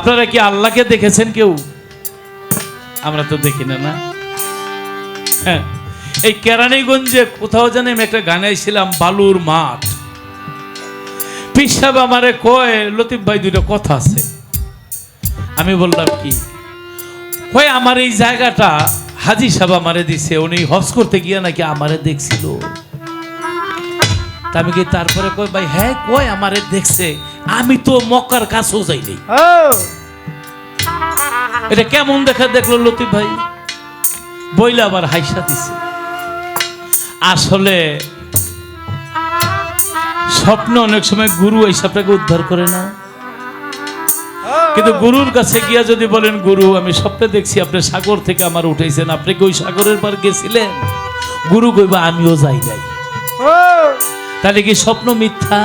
আপনারা কি আল্লাহকে দেখেছেন কেউ? আমরা তো দেখি না না? হ্যাঁ। এই কেরানীগঞ্জে কোথাও জানি আমি একটা গানে ছিলাম বালুর মাঠ। পিসাব আমারে কয়, লতিফ ভাই দুটো কথা আছে। আমি বললাম কি, কয় আমার এই জায়গাটা হাজি সাহেব আমারে দিছে, উনি হজ করতে গিয়ে নাকি আমারে দেখছিল। তা আমি কি তারপরে কই ভাই হ্যাঁ কই আমারে দেখছে? আমি তো মক্কার কাছেও যাইনি। এটা কেমন দেখা দেখল লতিফ ভাই? বইলে আবার হাইসা দিছে। আসলে স্বপ্ন অনেক সময় গুরু এই উদ্ধার করে না। কিন্তু গুরুর কাছে গিয়া যদি বলেন গুরু আমি স্বপ্নে দেখছি আপনি সাগর থেকে আমার উঠেছেন আপনি কি ওই সাগরের পার গেছিলেন? গুরু কইবা আমিও যাই নাই। তাহলে কি স্বপ্ন মিথ্যা?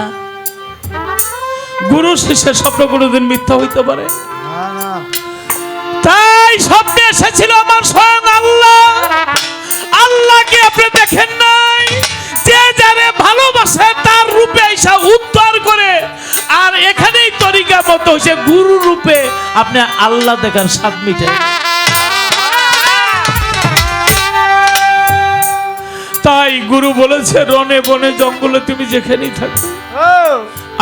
গুরু শিষ্যের স্বপ্ন কোনোদিন মিথ্যা হইতে পারে? তাই স্বপ্নে এসেছিল আমার স্বয়ং আল্লাহ। আল্লাহকে আপনি দেখেন নাই। যে যারে ভালোবাসে তার রূপে এসে উদ্ধার করে। আর এখানেই তরিকা মতো হয়েছে গুরু রূপে আপনি আল্লাহ দেখার স্বাদ মিটে। তাই গুরু বলেছে রনে বনে জঙ্গলে তুমি যেখানেই থাকো।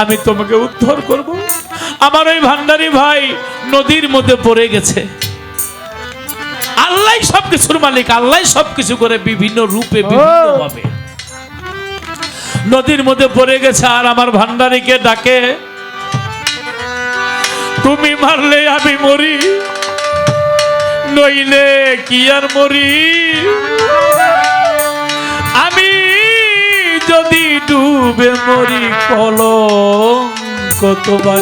আমি তোমাকে উদ্ধার করব। আমার ওই ভান্ডারি ভাই নদীর মধ্যে পড়ে গেছে। আল্লাহ সবকিছুর মালিক আল্লাহ সবকিছু করে বিভিন্ন রূপে বিভিন্ন ভাবে নদীর মধ্যে পড়ে গেছে আর আমার ভান্ডারিকে ডাকে তুমি মারলে আমি মরি নইলে কি আর মরি? ডুবে মরি কল কতবার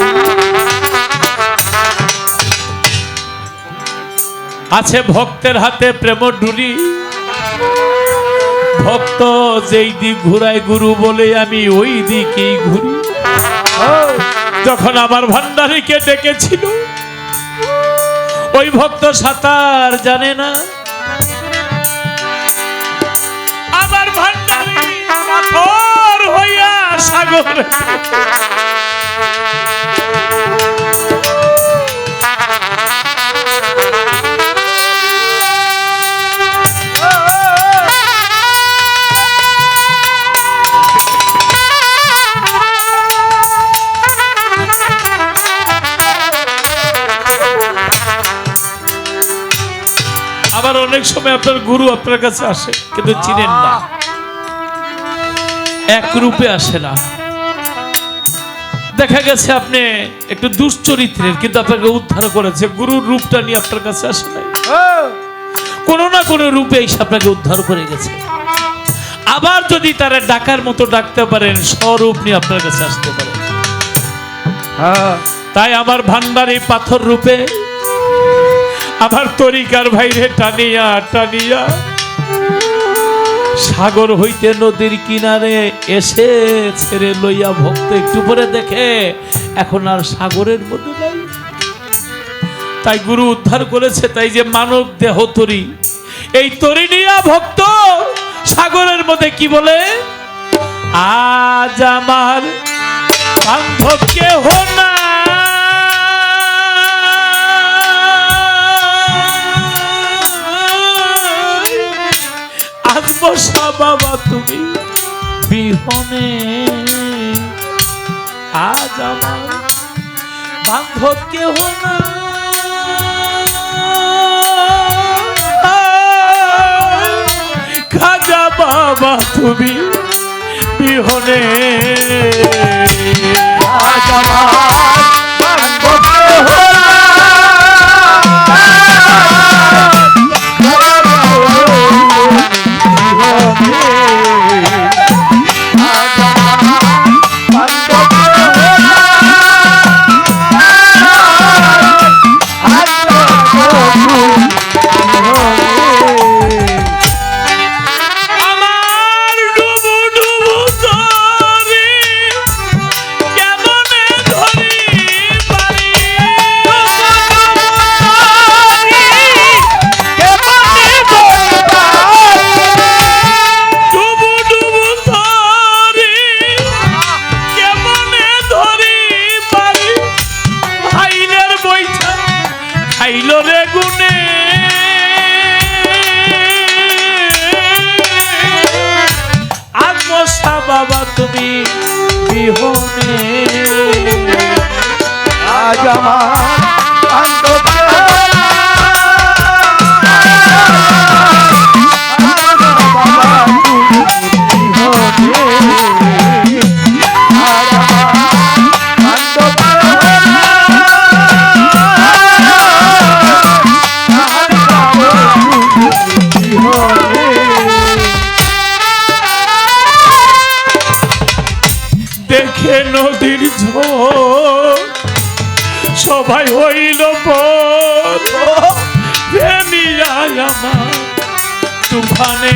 আছে ভক্তের হাতে প্রেম ডুলি ভক্ত যেই দিক ঘুরায় গুরু বলে আমি ওই দিকেই ঘুরি। যখন আমার ভান্ডারীকে ডেকেছিল ওই ভক্ত সাঁতার জানে না। সাগরে আবার অনেক সময় আপনার গুরু আপনার কাছে আসে, কিন্তু চিনেন না। এক রূপে আসে না। দেখা গেছে আপনি একটু দুশ্চরিত্রের, কিন্তু আপনাকে উদ্ধার করেছে। গুরুর রূপটা নিয়ে আপনার কাছে আসে নাই। কোনো না কোনো রূপে এসে আপনাকে উদ্ধার করে গেছে। আবার যদি তারা ডাকার মতো ডাকতে পারেন, স্বরূপ নিয়ে আপনার কাছে আসতে পারেন তাই আমার ভান্ডার এই পাথর রূপে, আমার তরিকার ভাইরে টানিয়া টানিয়া সাগর হইতে নদীর কিনারে এসে ছেড়ে লইয়া ভক্ত একটু পরে দেখে, এখন আর সাগরের মধ্যে নাই। তাই গুরু উদ্ধার করেছে, তাই যে মানব দেহ তরি। এই তরি নিয়া ভক্ত, সাগরের মধ্যে কি বলে? আজ আমার বান্ধব কেহ না বাবা তুমি বিহনে। আজ আমার বান্ধব কেহ না। খাজা বাবা তুমি বিহনে। আজ আমার বান্ধব কেহ আমার জামা ভাই হইল পেমিয়া আমার তুফানে।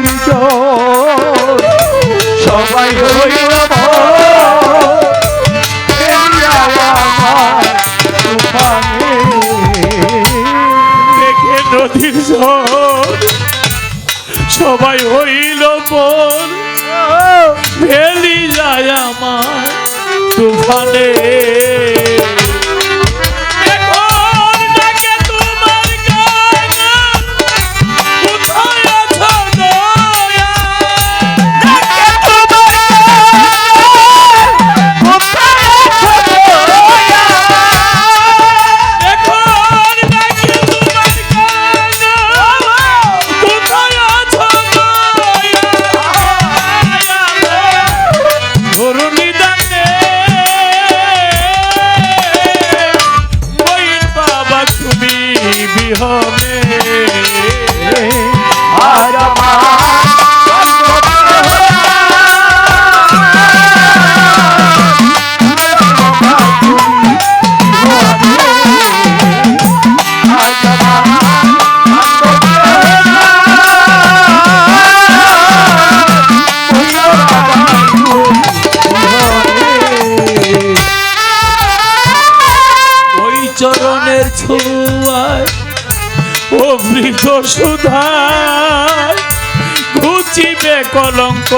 কলঙ্ক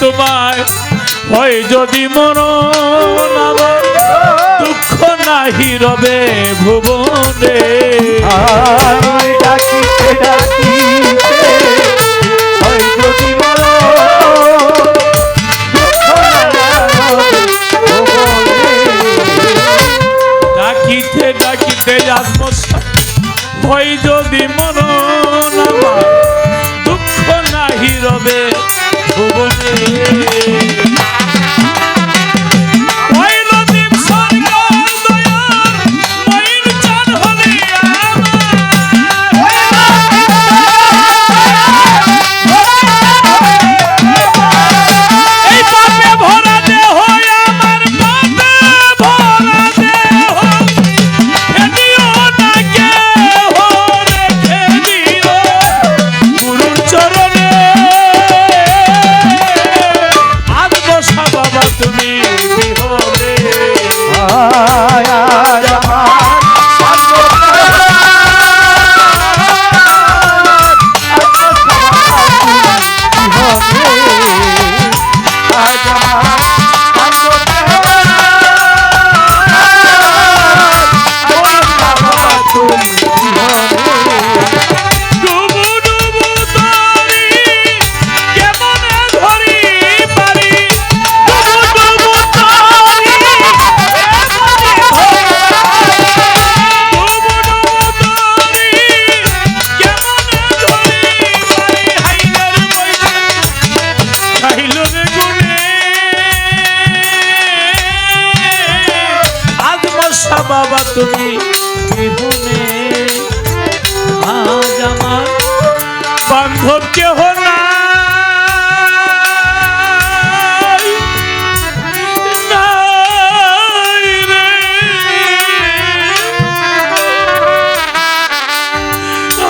তোমার হয় যদি মরণ আমার দুঃখ নাহি রবে ভুবনে। ডাকি ডাকি। বাবা তুমি বান্ধব কেহ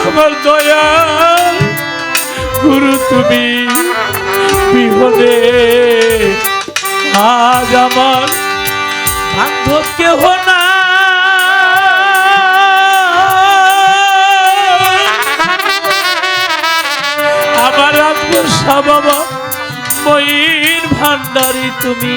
আমার দয়া গুরু তুমি বিহনে। আজ আমার বান্ধব কেহ না আত্মসা বাবা। ময়ূর ভান্ডারি তুমি।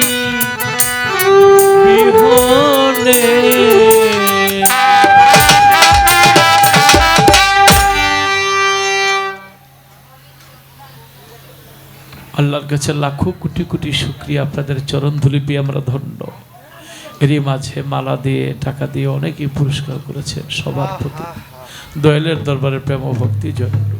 আল্লাহর কাছে লাখো কোটি কোটি শুক্রিয়া। আপনাদের চরণ ধুলি পেয়ে আমরা ধন্য। এরই মাঝে মালা দিয়ে, টাকা দিয়ে অনেকেই পুরস্কার করেছেন সবার প্রতি। দয়ালের দরবারে প্রেম ভক্তি জন্য।